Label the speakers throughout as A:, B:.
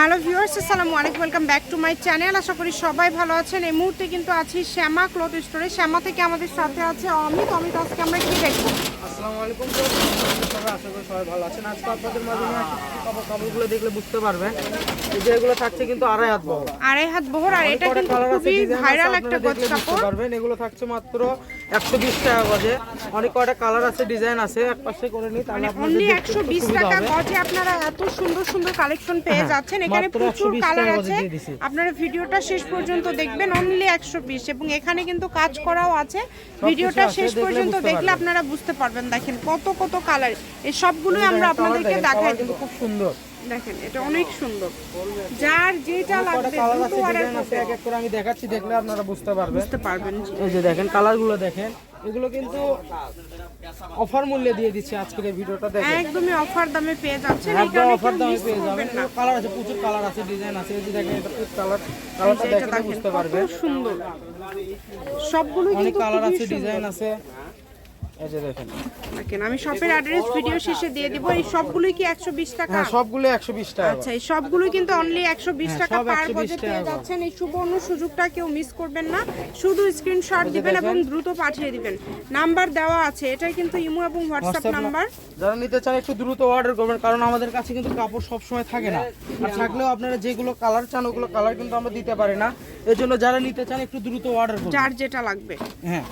A: Hello viewers আসসালামু আলাইকুম welcome back to my channel. আশা করি সবাই ভালো আছেন। এই মুহূর্তে কিন্তু আছি শ্যামা ক্লথ স্টোরে। শ্যামা থেকে আমাদের সাথে আছে অমিত। অমিত আজকে আমরা কি দেখব?
B: আসসালামু আলাইকুম সবাই আশা করি সবাই ভালো আছেন। আজকে আপনাদের আসছি কাপড় কাপড়গুলো দেখলে বুঝতে পারবেন। এই যে এগুলো থাকছে কিন্তু আড়াই হাত বড়
A: আড়াই হাত বহর আর এটা কিন্তু খুবই ভাইরাল একটা গজ কাপড়।
B: পারবেন। এগুলো থাকছে মাত্র একশো বিশ টাকা গজে। অনেক কয়টা কালার আছে ডিজাইন আছে এক পাশে করে নিই তাহলে
A: অনলি একশো বিশ টাকা গজে আপনারা এত সুন্দর সুন্দর কালেকশন পেয়ে
B: হ্যাঁ,
A: যাচ্ছেন। এখানে প্রচুর কালার আছে। আপনারা ভিডিওটা শেষ পর্যন্ত দেখবেন অনলি একশো বিশ। এবং এখানে কিন্তু কাজ করাও আছে। ভিডিওটা শেষ পর্যন্ত দেখলে আপনারা বুঝতে পারবেন। দেখেন কত কত কালার এই সবগুলোই আমরা আপনাদেরকে দেখাই দেবো।
B: খুব সুন্দর।
A: দেখেন এটা অনেক সুন্দর। যার যেটা লাগবে
B: এক এক করে আমি দেখাচ্ছি দেখলে আপনারা বুঝতে পারবেন।
A: করতে পারবেন
B: এই যে দেখেন কালারগুলো দেখেন এগুলো কিন্তু অফার মূল্যে দিয়ে দিচ্ছি আজকের এই ভিডিওটা দেখেন।
A: একদমই অফার দামে পেয়ে যাচ্ছেন
B: একদম অফার দামে পেয়ে যাবেন। কালার আছে প্রচুর কালার আছে ডিজাইন আছে এই যে দেখেন এটা কালার কালারটা
A: এটা
B: বুঝতে পারবেন।
A: সুন্দর। সবগুলো কিন্তু
B: কালার আছে ডিজাইন আছে। এই যে দেখেন।
A: দেখেন আমি শপের অ্যাড্রেস ভিডিও শেষে দিয়ে দিব এই সবগুলোই কি 120 টাকা?
B: হ্যাঁ সবগুলো একশো বিশ টাকা।
A: আচ্ছা এই সবগুলো কিন্তু অনলি 120
B: হ্যাঁ,
A: টাকা পার
B: 120
A: গজে পেয়ে। যাচ্ছেন। এই সুবর্ণ সুযোগটা কেউ মিস করবেন না। শুধু স্ক্রিনশট দিবেন এবং দ্রুত পাঠিয়ে দিবেন। নাম্বার দেওয়া আছে এটাই কিন্তু ইমো এবং হোয়াটসঅ্যাপ নাম্বার
B: যারা নিতে চান একটু দ্রুত অর্ডার করবেন কারণ আমাদের কাছে কিন্তু কাপড় সব সময় থাকে না। আর থাকলেও আপনারা যেগুলো কালার চান ওগুলো কালার কিন্তু আমরা দিতে পারি না। এর জন্য যারা নিতে চান একটু দ্রুত অর্ডার করবেন
A: যার যেটা লাগবে।
B: হ্যাঁ।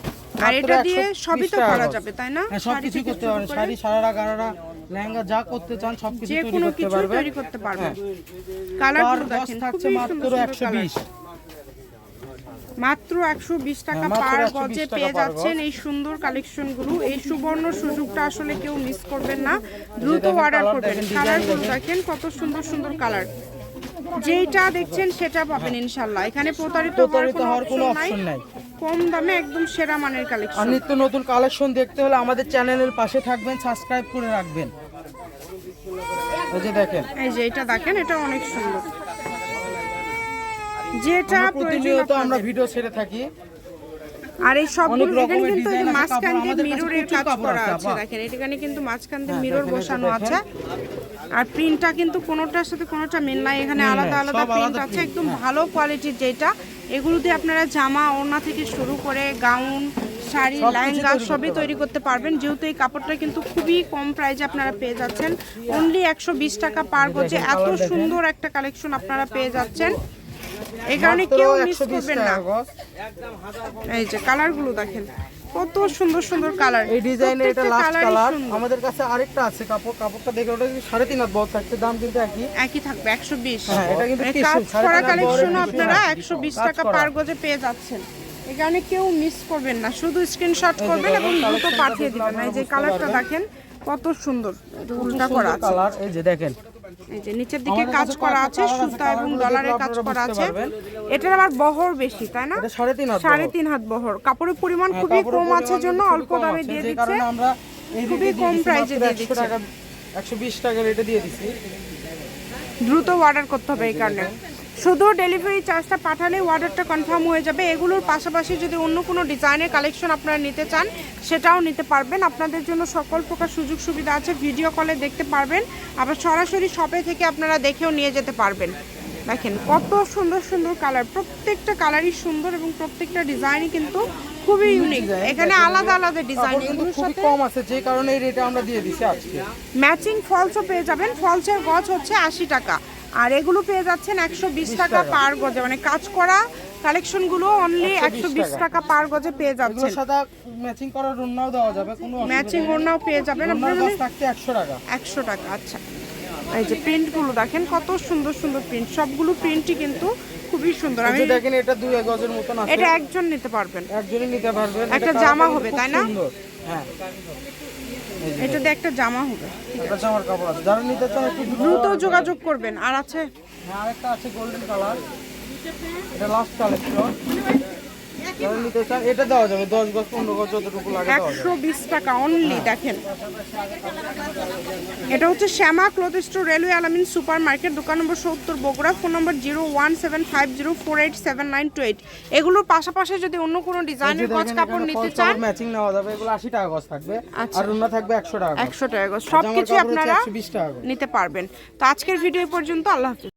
A: আর এটা দিয়ে সবই তো করা যাবে তাই না?
B: হ্যাঁ সবকিছু করতে
A: করে
B: শাড়ি সারারা গারারা লেহেঙ্গা যা করতে চান সবকিছু তৈরি করতে
A: কিছু
B: পারবেন।
A: তৈরি করতে পারবেন।
B: হ্যাঁ।
A: কালার
B: গজ
A: দেখেন
B: থাকছে মাত্র
A: সুন্দর সুন্দর
B: একশো
A: কালার
B: বিশ
A: মাত্র একশো বিশ টাকা
B: হ্যাঁ,
A: পার গজে পেয়ে যাচ্ছেন এই সুন্দর কালেকশনগুলো। এই সুবর্ণ সুযোগটা আসলে কেউ মিস করবেন না। দ্রুত অর্ডার করবেন।
B: দেখেন,
A: কালার
B: design
A: গুলো দেখেন। কত সুন্দর সুন্দর কালার যেইটা দেখছেন সেটা পাবেন ইনশাল্লাহ। এখানে প্রতারিত হওয়ার কোনো
B: হওয়ার কোনো
A: অপশন নাই। কম দামে একদম সেরা মানের কালেকশন আর
B: নিত্য নতুন কালেকশন দেখতে হলে আমাদের চ্যানেলের পাশে থাকবেন সাবস্ক্রাইব করে রাখবেন। এই যে দেখেন।
A: এই যে এটা দেখেন এটা অনেক সুন্দর। যেটা
B: প্রতিনিয়ত আমরা ভিডিও ছেড়ে থাকি।
A: আর এই সবগুলো এখানে
B: রকমের
A: কিন্তু এই মাঝখান দিয়ে মিররের কাজ করা
B: আছে।
A: দেখেন এখানে কিন্তু মাঝখান দিয়ে
B: হ্যাঁ,
A: মিরর বসানো আছে। আর প্রিন্টটা কিন্তু কোনোটার সাথে কোনোটা মিল নাই। এখানে আলাদা আলাদা প্রিন্ট আছে একদম
B: হ্যাঁ।
A: ভালো কোয়ালিটির যেটা। এগুলো দিয়ে আপনারা জামা ওড়না থেকে শুরু করে গাউন শাড়ি লেহেঙ্গা সবই তৈরি করতে পারবেন। যেহেতু এই কাপড়টা কিন্তু খুবই কম প্রাইসে আপনারা পেয়ে যাচ্ছেন। অনলি একশো বিশ টাকা পার গজে এত সুন্দর একটা কালেকশন আপনারা পেয়ে যাচ্ছেন। এই কারণে কেউ মিস করবেন না। এই যে কালারগুলো দেখেন। কত সুন্দর সুন্দর কালার
B: এই ডিজাইনের এটা লাস্ট কালার আমাদের কাছে আরেকটা আছে কাপড়। কাপড়টা দেখে ওটা সাড়ে তিন হাত বড় থাকছে দাম কিন্তু একই।
A: একই থাকবে একশো বিশ।
B: হ্যাঁ, এটা কিন্তু
A: কাজ করা
B: তিন
A: কালেকশন আপনারা। একশো বিশ টাকা। পার গজে পেয়ে যাচ্ছেন। কারণে কেউ মিস করবেন না শুধু স্ক্রিনশট করবেন এবং দ্রুত পাঠিয়ে দিবেন। এই যে কালারটা দেখেন কত সুন্দর উল্টা করা আছে।
B: কালার এই যে দেখেন
A: এই যে নিচের দিকে কাজ করা আছে সুতা এবং ডলারের কাজ করা আছে। এটার আবার বহর বেশি তাই না?
B: সাড়ে তিন হাত
A: বহর। কাপড়ের পরিমাণ
B: হ্যাঁ,
A: খুবই কম আছে জন্য অল্প দামে দিয়ে দিচ্ছে।
B: আমরা
A: খুবই কম
B: প্রাইসে
A: দিয়ে দিচ্ছে।
B: একশো বিশ টাকা রেটে দিয়ে দিচ্ছি।
A: দ্রুত অর্ডার করতে হবে এই কারণে। শুধু ডেলিভারি চার্জটা পাঠালে অর্ডারটা কনফার্ম হয়ে যাবে। এগুলোর পাশাপাশি যদি অন্য কোনো ডিজাইনের কালেকশন আপনারা নিতে চান সেটাও নিতে পারবেন। আপনাদের জন্য সকল প্রকার সুযোগ সুবিধা আছে। ভিডিও কলে দেখতে পারবেন। আবার সরাসরি শপে থেকে আপনারা দেখেও নিয়ে যেতে পারবেন। দেখেন কত সুন্দর সুন্দর কালার প্রত্যেকটা কালারই সুন্দর এবং প্রত্যেকটা ডিজাইনই কিন্তু খুবই ইউনিক এখানে আলাদা আলাদা ডিজাইন এগুলোর সাথে
B: কম আছে। যে কারণে এই রেটে আমরা দিয়ে দিচ্ছি আজকে।
A: ম্যাচিং ফলসও পেয়ে যাবেন। ফলসের গজ হচ্ছে আশি টাকা। আর এগুলো পেয়ে যাচ্ছেন একশো বিশ টাকা। পার গজে। মানে কাজ করা কালেকশনগুলো অনলি একশো বিশ
B: টাকা।
A: পার গজে পেয়ে যাচ্ছেন।
B: সাথে ম্যাচিং করার রুন্নাও দেওয়া যাবে কোনো
A: ম্যাচিং ওড়নাও পেয়ে যাবেন। আপনার
B: একশো টাকা।
A: একশো টাকা আচ্ছা। এই যে প্রিন্টগুলো দেখেন কত সুন্দর সুন্দর প্রিন্ট সবগুলো প্রিন্টই কিন্তু খুবই সুন্দর। আমি
B: দেখেন এটা দুই গজের মতন আছে।
A: এটা একজন নিতে পারবেন।
B: একজনই নিতে পারবেন।
A: একটা জামা হবে, তাই না?
B: হ্যাঁ। এই যে
A: এটা দিয়ে একটা জামা হবে।
B: একটা জামার কাপড় আছে। যারা নিতে চান একটু
A: দ্রুত যোগাযোগ করবেন। আর আছে?
B: হ্যাঁ আরেকটা আছে গোল্ডেন কালার এটা লাস্ট কালেকশন যারা নিতে চান এটা দেওয়া যাবে। দশ গজ পনেরো গজ যতটুকু লাগে
A: একশো বিশ টাকা অনলি দেখেন। এটা হচ্ছে Shyama cloth store railway Alamin supermarket দোকান নম্বর সত্তর Bogura phone number zero one seven five zero four eight seven nine two eight এগুলোর পাশাপাশি যদি অন্য কোনো ডিজাইনের গজ কাপড় নিতে চান
B: ম্যাচিং নেওয়া যাবে এগুলো আশি টাকা গজ থাকবে
A: আচ্ছা।
B: আর অন্য থাকবে একশো টাকা।
A: একশো টাকা গজ সব কিছু আপনারা
B: 120 টাকা গজ।
A: নিতে পারবেন তো আজকের ভিডিও পর্যন্ত আল্লাহ হাফিজ